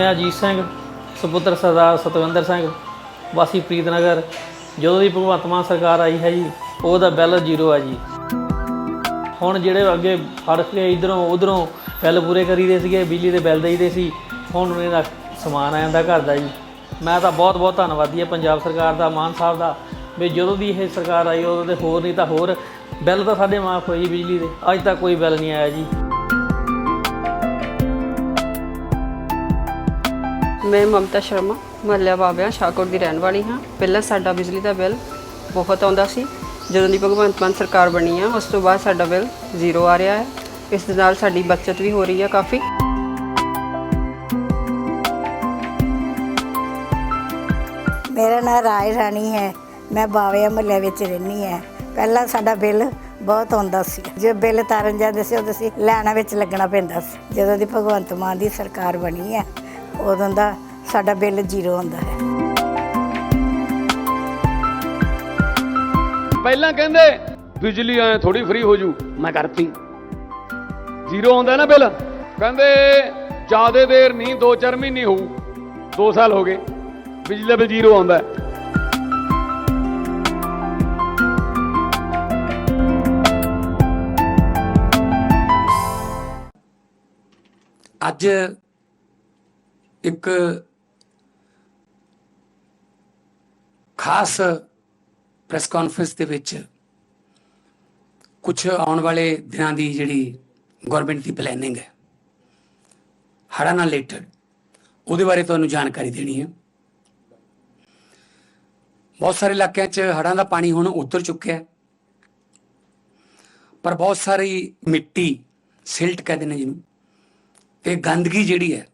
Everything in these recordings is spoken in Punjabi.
ਮੈਂ ਅਜੀਤ ਸਿੰਘ, ਸੁਪੁੱਤਰ ਸਰਦਾਰ ਸਤਵਿੰਦਰ ਸਿੰਘ, ਵਾਸੀ ਪ੍ਰੀਤਨਗਰ ਜਦੋਂ ਦੀ ਭਗਵੰਤ ਮਾਨ ਸਰਕਾਰ ਆਈ ਹੈ ਜੀ, ਉਹਦਾ ਬਿੱਲ ਜ਼ੀਰੋ ਹੈ ਜੀ। ਹੁਣ ਜਿਹੜੇ ਅੱਗੇ ਫੜ ਕੇ ਇਧਰੋਂ ਉਧਰੋਂ ਬਿੱਲ ਪੂਰੇ ਕਰੀਦੇ ਸੀਗੇ, ਬਿਜਲੀ ਦੇ ਬਿੱਲ ਦੇਈਦੇ ਸੀ, ਹੁਣ ਇਹਦਾ ਸਮਾਨ ਆ ਜਾਂਦਾ ਘਰ ਦਾ ਜੀ। ਮੈਂ ਤਾਂ ਬਹੁਤ ਬਹੁਤ ਧੰਨਵਾਦੀ ਹਾਂ ਪੰਜਾਬ ਸਰਕਾਰ ਦਾ, ਮਾਨ ਸਾਹਿਬ ਦਾ, ਵੀ ਜਦੋਂ ਦੀ ਇਹ ਸਰਕਾਰ ਆਈ, ਉਦੋਂ ਤੇ ਹੋਰ ਨਹੀਂ ਤਾਂ ਹੋਰ। ਬਿੱਲ ਤਾਂ ਸਾਡੇ ਮਾਫ ਹੋਈ ਬਿਜਲੀ ਦੇ, ਅੱਜ ਤੱਕ ਕੋਈ ਬਿੱਲ ਨਹੀਂ ਆਇਆ ਜੀ। ਮੈਂ ਮਮਤਾ ਸ਼ਰਮਾ, ਮਹੱਲਾ ਬਾਬਿਆਂ, ਸ਼ਾਹਕੋਟ ਦੀ ਰਹਿਣ ਵਾਲੀ ਹਾਂ। ਪਹਿਲਾਂ ਸਾਡਾ ਬਿਜਲੀ ਦਾ ਬਿੱਲ ਬਹੁਤ ਆਉਂਦਾ ਸੀ। ਜਦੋਂ ਦੀ ਭਗਵੰਤ ਮਾਨ ਸਰਕਾਰ ਬਣੀ ਆ, ਉਸ ਤੋਂ ਬਾਅਦ ਸਾਡਾ ਬਿੱਲ ਜ਼ੀਰੋ ਆ ਰਿਹਾ ਹੈ। ਇਸ ਦੇ ਨਾਲ ਸਾਡੀ ਬਚਤ ਵੀ ਹੋ ਰਹੀ ਹੈ ਕਾਫੀ। ਮੇਰਾ ਨਾਮ ਰਾਏ ਰਾਣੀ ਹੈ। ਮੈਂ ਬਾਵੇ ਮਹੱਲੇ ਵਿੱਚ ਰਹਿੰਦੀ ਹਾਂ। ਪਹਿਲਾਂ ਸਾਡਾ ਬਿੱਲ ਬਹੁਤ ਆਉਂਦਾ ਸੀ। ਜੇ ਬਿੱਲ ਤਾਰਨ ਜਾਂਦੇ ਸੀ, ਉਦੋਂ ਅਸੀਂ ਲਾਈਨਾਂ ਵਿੱਚ ਲੱਗਣਾ ਪੈਂਦਾ ਸੀ। ਜਦੋਂ ਦੀ ਭਗਵੰਤ ਮਾਨ ਦੀ ਸਰਕਾਰ ਬਣੀ ਹੈ ਉਦੋਂ ਦਾ ਸਾਡਾ ਬਿੱਲ ਜ਼ੀਰੋ ਹੁੰਦਾ ਹੈ। ਪਹਿਲਾਂ ਕਹਿੰਦੇ ਬਿਜਲੀ ਐ ਥੋੜੀ ਫ੍ਰੀ ਹੋ ਜੂ। ਮੈਂ ਕਰਤੀ। ਜ਼ੀਰੋ ਆਉਂਦਾ ਨਾ ਬਿੱਲ। ਕਹਿੰਦੇ ਜਿਆਦੇ ਦੇਰ ਨਹੀਂ 2-4 ਮਹੀਨੇ ਹੋਊ। 2 ਸਾਲ ਹੋ ਗਏ। ਬਿਜਲੀ ਦਾ ਬਿੱਲ ਜ਼ੀਰੋ ਆਉਂਦਾ। ਅੱਜ ਇੱਕ ਖਾਸ ਪ੍ਰੈਸ ਕਾਨਫਰੰਸ ਦੇ ਵਿੱਚ ਕੁਝ ਆਉਣ ਵਾਲੇ ਦਿਨਾਂ ਦੀ ਜਿਹੜੀ ਗਵਰਨਮੈਂਟ ਦੀ ਪਲੈਨਿੰਗ ਹੈ, ਹੜ੍ਹਾਂ ਨਾਲ ਰਿਲੇਟਡ ਉਹਦੇ ਬਾਰੇ ਤੁਹਾਨੂੰ ਜਾਣਕਾਰੀ ਦੇਣੀ ਹੈ। ਬਹੁਤ ਸਾਰੇ ਇਲਾਕਿਆਂ 'ਚ ਹੜ੍ਹਾਂ ਦਾ ਪਾਣੀ ਹੁਣ ਉਤਰ ਚੁੱਕਿਆ ਹੈ, ਪਰ ਬਹੁਤ ਸਾਰੀ ਮਿੱਟੀ ਸਿਲਟ ਕਹਿੰਦੇ ਨੇ ਜਿਹਨੂੰ, ਤੇ ਗੰਦਗੀ ਜਿਹੜੀ ਹੈ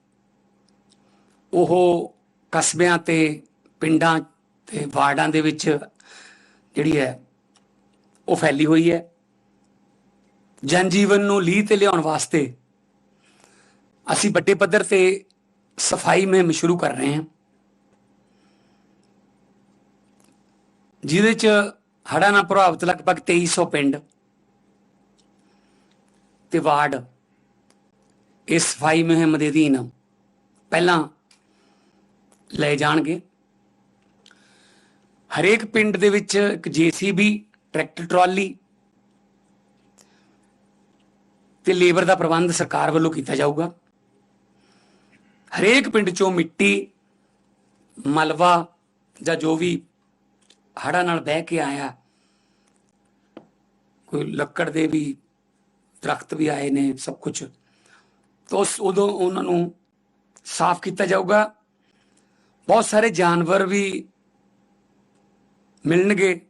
ਉਹ ਕਸਬਿਆਂ ਤੇ, ਪਿੰਡਾਂ ਤੇ, ਵਾਰਡਾਂ ਦੇ ਵਿੱਚ ਜਿਹੜੀ ਹੈ, ਉਹ ਫੈਲੀ ਹੋਈ ਹੈ। ਜਨ ਜੀਵਨ ਨੂੰ ਲੀਹ ਤੇ ਲਿਆਉਣ ਵਾਸਤੇ ਅਸੀਂ ਵੱਡੇ ਪੱਧਰ ਤੇ ਸਫ਼ਾਈ ਮੁਹਿੰਮ ਸ਼ੁਰੂ ਕਰ ਰਹੇ ਹਾਂ। ਜਿਹਦੇ ਚ ਹੜ੍ਹਾਂ ਨਾਲ ਪ੍ਰਭਾਵਿਤ ਲਗਭਗ 2300 ਪਿੰਡ ਤੇ ਵਾਰਡ ਇਸ ਸਫ਼ਾਈ ਮੁਹਿੰਮ ਦੇ ਅਧੀਨ ਪਹਿਲਾਂ ਲਏ ਜਾਣਗੇ। ਹਰੇਕ ਪਿੰਡ ਦੇ ਵਿੱਚ ਇੱਕ ਜੀਸੀਬੀ, ਟਰੈਕਟਰ, ਟਰਾਲੀ ਤੇ ਲੇਬਰ ਦਾ ਪ੍ਰਬੰਧ ਸਰਕਾਰ ਵੱਲੋਂ ਕੀਤਾ ਜਾਊਗਾ। ਹਰੇਕ ਪਿੰਡ ਚੋਂ ਮਿੱਟੀ, ਮਲਵਾ ਜਾਂ ਜੋ ਵੀ ਹੜ੍ਹਾਂ ਨਾਲ ਬਹਿ ਕੇ ਆਇਆ, ਕੋਈ ਲੱਕੜ ਦੇ ਵੀ ਦਰਖਤ ਵੀ ਆਏ ਨੇ, ਸਭ ਕੁਝ ਤਾਂ ਉਸ ਉਦੋਂ ਉਹਨਾਂ ਨੂੰ ਸਾਫ਼ ਕੀਤਾ ਜਾਊਗਾ। ਬਹੁਤ ਸਾਰੇ ਜਾਨਵਰ ਵੀ ਮਿਲਣਗੇ।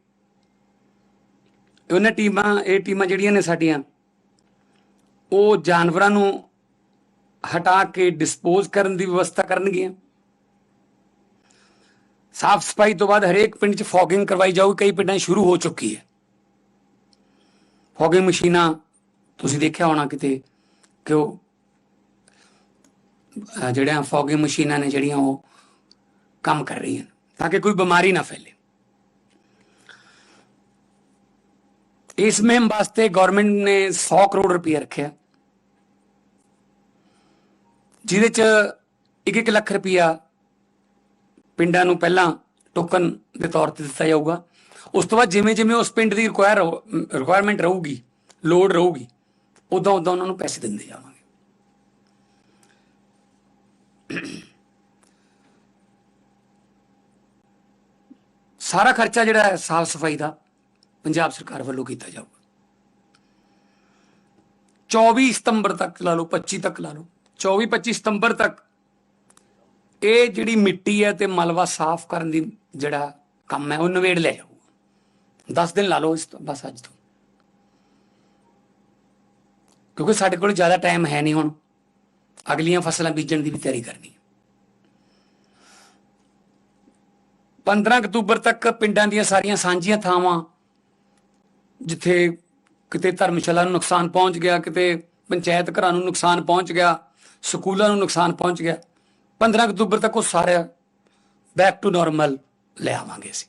ਉਹਨਾਂ ਟੀਮਾਂ, ਇਹ ਟੀਮਾਂ ਜਿਹੜੀਆਂ ਨੇ ਸਾਡੀਆਂ, ਉਹ ਜਾਨਵਰਾਂ ਨੂੰ ਹਟਾ ਕੇ ਡਿਸਪੋਜ਼ ਕਰਨ ਦੀ ਵਿਵਸਥਾ ਕਰਨਗੀਆਂ। ਸਾਫ਼ ਸਫ਼ਾਈ ਤੋਂ ਬਾਅਦ ਹਰੇਕ ਪਿੰਡ 'ਚ ਫੌਗਿੰਗ ਕਰਵਾਈ ਜਾਊਗੀ, ਕਈ ਪਿੰਡਾਂ ਸ਼ੁਰੂ ਹੋ ਚੁੱਕੀ ਹੈ। ਫੌਗਿੰਗ ਮਸ਼ੀਨਾਂ, ਤੁਸੀਂ ਦੇਖਿਆ ਹੋਣਾ ਕਿਤੇ ਕਿ ਉਹ ਜਿਹੜੀਆਂ ਫੌਗਿੰਗ ਮਸ਼ੀਨਾਂ ਨੇ ਜਿਹੜੀਆਂ ਉਹ ਕੰਮ ਕਰ ਰਹੀਆਂ ਤਾਂ ਕਿ ਕੋਈ ਬਿਮਾਰੀ ਨਾ ਫੈਲੇ। ਇਸ ਮੁਹਿੰਮ ਵਾਸਤੇ ਗਵਰਨਮੈਂਟ ਨੇ 100 ਕਰੋੜ ਰੁਪਏ ਰੱਖਿਆ। ਜਿਹਦੇ ਚ 1-1 ਲੱਖ ਰੁਪਇਆ ਪਿੰਡਾਂ ਨੂੰ ਪਹਿਲਾਂ ਟੋਕਨ ਦੇ ਤੌਰ ਤੇ ਦਿੱਤਾ ਜਾਊਗਾ। ਉਸ ਤੋਂ ਬਾਅਦ ਜਿਵੇਂ ਜਿਵੇਂ ਉਸ ਪਿੰਡ ਦੀ ਰਿਕੁਆਇਰ ਰਿਕੁਆਇਰਮੈਂਟ ਰਹੂਗੀ ਲੋਡ ਰਹੂਗੀ ਉਦੋਂ ਉਦੋਂ ਉਹਨਾਂ ਨੂੰ ਪੈਸੇ ਦਿੰਦੇ ਜਾਵਾਂਗੇ। ਸਾਰਾ ਖਰਚਾ ਜਿਹੜਾ ਹੈ ਸਾਫ਼ ਸਫ਼ਾਈ ਦਾ ਪੰਜਾਬ ਸਰਕਾਰ ਵੱਲੋਂ ਕੀਤਾ ਜਾਊਗਾ। 24 ਸਤੰਬਰ ਤੱਕ ਲਾ ਲਓ 25 ਤੱਕ ਲਾ ਲਓ 24 25 ਸਤੰਬਰ ਤੱਕ ਇਹ ਜਿਹੜੀ ਮਿੱਟੀ ਹੈ ਤੇ ਮਲਵਾ ਸਾਫ਼ ਕਰਨ ਦੀ ਜਿਹੜਾ ਕੰਮ ਹੈ ਉਹ ਨਵੇੜ ਲੈ ਜਾਊਗਾ। 10 ਦਿਨ ਲਾ ਲਓ ਇਸ ਤੋਂ, ਬਸ ਅੱਜ ਤੋਂ। ਕਿਉਂਕਿ ਸਾਡੇ ਕੋਲ ਜ਼ਿਆਦਾ ਟਾਈਮ ਹੈ ਨਹੀਂ ਹੁਣ। ਅਗਲੀਆਂ ਫਸਲਾਂ ਬੀਜਣ ਦੀ ਵੀ ਤਿਆਰੀ ਕਰਨੀ 15 ਅਕਤੂਬਰ ਤੱਕ ਪਿੰਡਾਂ ਦੀਆਂ ਸਾਰੀਆਂ ਸਾਂਝੀਆਂ ਥਾਵਾਂ, ਜਿੱਥੇ ਕਿਤੇ ਧਰਮਸ਼ਾਲਾ ਨੂੰ ਨੁਕਸਾਨ ਪਹੁੰਚ ਗਿਆ, ਕਿਤੇ ਪੰਚਾਇਤ ਘਰਾਂ ਨੂੰ ਨੁਕਸਾਨ ਪਹੁੰਚ ਗਿਆ, ਸਕੂਲਾਂ ਨੂੰ ਨੁਕਸਾਨ ਪਹੁੰਚ ਗਿਆ 15 ਅਕਤੂਬਰ ਤੱਕ ਉਹ ਸਾਰਾ ਬੈਕ ਟੂ ਨਾਰਮਲ ਲੈ ਆਵਾਂਗੇ ਅਸੀਂ।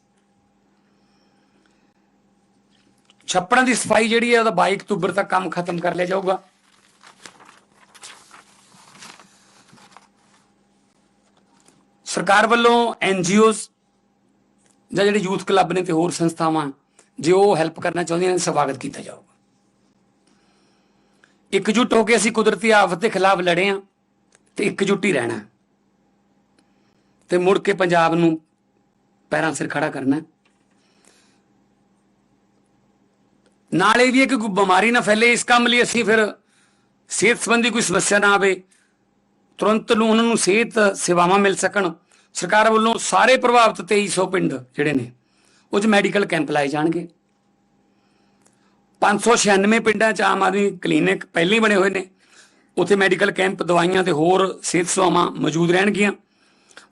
ਛੱਪੜਾਂ ਦੀ ਸਫ਼ਾਈ ਜਿਹੜੀ ਹੈ, ਉਹਦਾ 22 ਅਕਤੂਬਰ ਤੱਕ ਕੰਮ ਖਤਮ ਕਰ ਲਿਆ ਜਾਊਗਾ। ਸਰਕਾਰ ਵੱਲੋਂ ਐਨਜੀਓਜ਼ ਜਾਂ ਜਿਹੜੇ ਯੂਥ ਕਲੱਬ ਨੇ ਤੇ ਹੋਰ ਸੰਸਥਾਵਾਂ, ਜੇ ਉਹ ਹੈਲਪ ਕਰਨਾ ਚਾਹੁੰਦੀਆਂ ਨੇ ਸਵਾਗਤ ਕੀਤਾ ਜਾਊਗਾ ਇਕਜੁੱਟ ਹੋ ਕੇ ਅਸੀਂ ਕੁਦਰਤੀ ਆਫਤ ਦੇ ਖਿਲਾਫ ਲੜੇ ਹਾਂ ਤੇ ਇਕਜੁੱਟ ਹੀ ਰਹਿਣਾ ਹੈ। ਤੇ ਮੁੜ ਕੇ ਪੰਜਾਬ ਨੂੰ ਪੈਰਾਂ ਸਿਰ ਖੜਾ ਕਰਨਾ ਹੈ। ਨਾਲ ਇਹ ਵੀ ਹੈ ਕਿ ਕੋਈ ਬਿਮਾਰੀ ਨਾ ਫੈਲੇ, ਇਸ ਕੰਮ ਲਈ ਅਸੀਂ ਫਿਰ ਸਿਹਤ ਸੰਬੰਧੀ ਕੋਈ ਸਮੱਸਿਆ ਨਾ ਆਵੇ, ਤੁਰੰਤ ਨੂੰ ਉਹਨਾਂ ਨੂੰ ਸਿਹਤ ਸੇਵਾਵਾਂ ਮਿਲ ਸਕਣ ਸਰਕਾਰ ਵੱਲੋਂ ਸਾਰੇ ਪ੍ਰਭਾਵਿਤ 2300 ਪਿੰਡ ਜਿਹੜੇ ਨੇ, ਉਹ 'ਚ ਮੈਡੀਕਲ ਕੈਂਪ ਲਾਏ ਜਾਣਗੇ। 596 ਪਿੰਡਾਂ 'ਚ ਆਮ ਆਦਮੀ ਕਲੀਨਿਕ ਪਹਿਲਾਂ ਹੀ ਬਣੇ ਹੋਏ ਨੇ। ਉੱਥੇ ਮੈਡੀਕਲ ਕੈਂਪ, ਦਵਾਈਆਂ ਤੇ ਹੋਰ ਸਿਹਤ ਸੇਵਾਵਾਂ ਮੌਜੂਦ ਰਹਿਣਗੀਆਂ।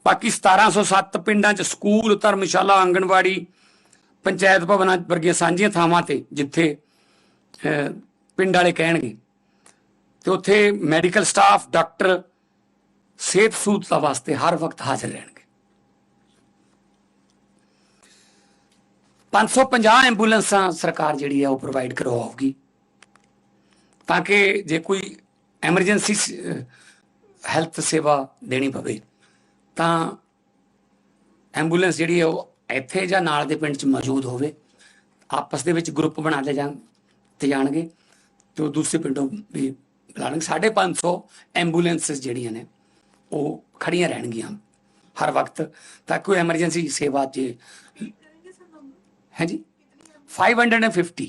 ਬਾਕੀ 1707 ਪਿੰਡਾਂ 'ਚ ਸਕੂਲ, ਧਰਮਸ਼ਾਲਾ, ਆਂਗਣਵਾੜੀ, ਪੰਚਾਇਤ ਭਵਨਾਂ ਵਰਗੀਆਂ ਸਾਂਝੀਆਂ ਥਾਵਾਂ ਤੇ ਜਿੱਥੇ ਪਿੰਡ ਵਾਲੇ ਕਹਿਣਗੇ। ਤੇ ਉੱਥੇ ਮੈਡੀਕਲ ਸਟਾਫ, ਡਾਕਟਰ ਸਿਹਤ ਸਹੂਲਤਾਂ ਵਾਸਤੇ ਹਰ ਵਕਤ ਹਾਜ਼ਰ ਰਹਿਣਗੇ। 550 ਐਂਬੂਲੈਂਸਾਂ ਸਰਕਾਰ ਜਿਹੜੀ ਹੈ ਉਹ ਪ੍ਰੋਵਾਈਡ ਕਰਵਾਉਗੀ। ਤਾਂ ਕਿ ਜੇ ਕੋਈ ਐਮਰਜੈਂਸੀ ਹੈਲਥ ਸੇਵਾ ਦੇਣੀ ਪਵੇ, ਤਾਂ ਐਂਬੂਲੈਂਸ ਜਿਹੜੀ ਹੈ ਉਹ ਇੱਥੇ ਜਾਂ ਨਾਲ ਦੇ ਪਿੰਡ 'ਚ ਮੌਜੂਦ ਹੋਵੇ, ਆਪਸ ਦੇ ਵਿੱਚ ਗਰੁੱਪ ਬਣਾ ਲਏ ਜਾਣ, ਤੇ ਜਾਣਗੇ। ਤੇ ਉਹ ਦੂਸਰੇ ਪਿੰਡੋਂ ਵੀ ਬੁਲਾਣਗੇ 550 ਐਂਬੂਲੈਂਸਸ ਜਿਹੜੀਆਂ ਨੇ ਉਹ ਖੜੀਆਂ ਰਹਿਣਗੀਆਂ ਹਰ ਵਕਤ ਤਾਂ ਕੋਈ ਐਮਰਜੈਂਸੀ ਸੇਵਾ ਜੇ ਹੈ ਜੀ? 550